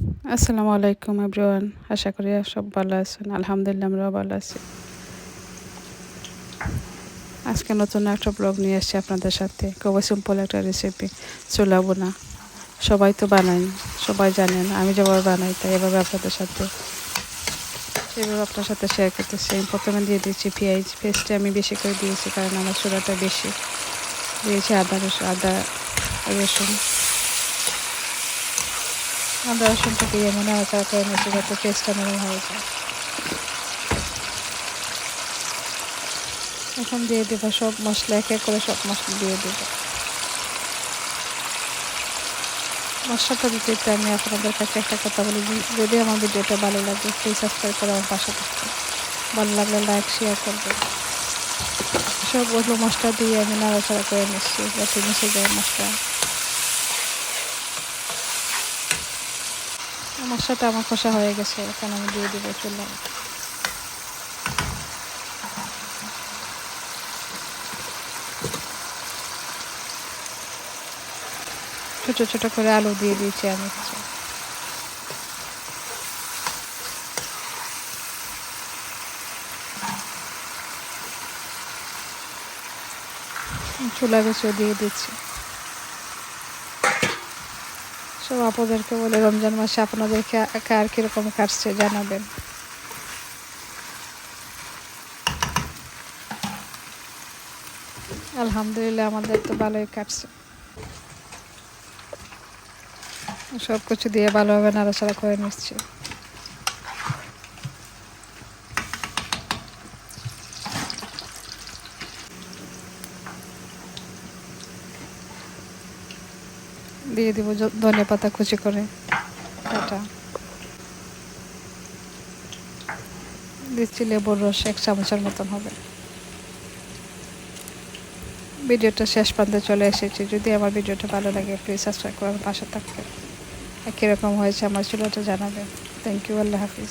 আসসালামু আলাইকুম এভরিওয়ান, আশা করি সব ভালো আছেন, আলহামদুলিল্লাহ আমরাও ভালো আছি। আজকে নতুন একটা ব্লগ নিয়ে আসছি আপনাদের সাথে, খুবই সিম্পল একটা রেসিপি চুলা বোনা সবাই তো বানাই সবাই জানেন আমি যেভাবে বানাই, তাই এভাবে আপনাদের সাথে সেভাবে আপনার সাথে শেয়ার করতেছি। প্রথমে দিয়ে দিচ্ছি পেঁয়াজ পেস্টে আমি বেশি করে দিয়েছি কারণ আমার চুলাটা বেশি। দিয়েছি আদা রসুন আদা রসুন। আদা রসুনটাকে এমন আচার করে নিচ্ছি যাতে পেস্টটা নরম হয়ে যায় এখন দিয়ে দেবো সব মশলা, এক এক করে সব মশলা দিয়ে দেবো। মশলাটা দিতে আমি আপনাদের কাছে একটা কথা বলি যদি আমার ভিডিওটা ভালো লাগে প্লিজ সাবস্ক্রাইব করে আমার পাশে থাকবে ভালো লাগলে লাইক শেয়ার করবেন। সবগুলো মশলা দিয়ে আমি নাড়াচাড়া করে নিচ্ছি, যাতে মিশে যায় মশলা। মশলাটা আমার কষা হয়ে গেছে, এখন আমি দিয়ে দেবো চুলা। ছোট ছোট করে আলু দিয়ে দিয়েছি আমি। চুলা বেঁচেও দিয়ে দিচ্ছি। সব আপনাদেরকে বলে রমজান মাসে আপনাদেরকে আর কীরকম কাটছে জানাবেন। আলহামদুলিল্লাহ আমাদের তো ভালোই কাটছে। সব কিছু দিয়ে ভালোভাবে নাড়াচাড়া করে নিচ্ছি। দিয়ে দিব ধনে পাতা কুচি করে। এটা। দিচ্ছি লেবুর রস এক চামচের মতন হবে। ভিডিওটা শেষ প্রান্তে চলে এসেছি। যদি আমার ভিডিওটা ভালো লাগে প্লিজ সাবস্ক্রাইব করে আমার পাশে থাকবেন। কীরকম হয়েছে আমার চুলাটা জানাবেন। থ্যাংক ইউ আল্লাহ হাফিজ।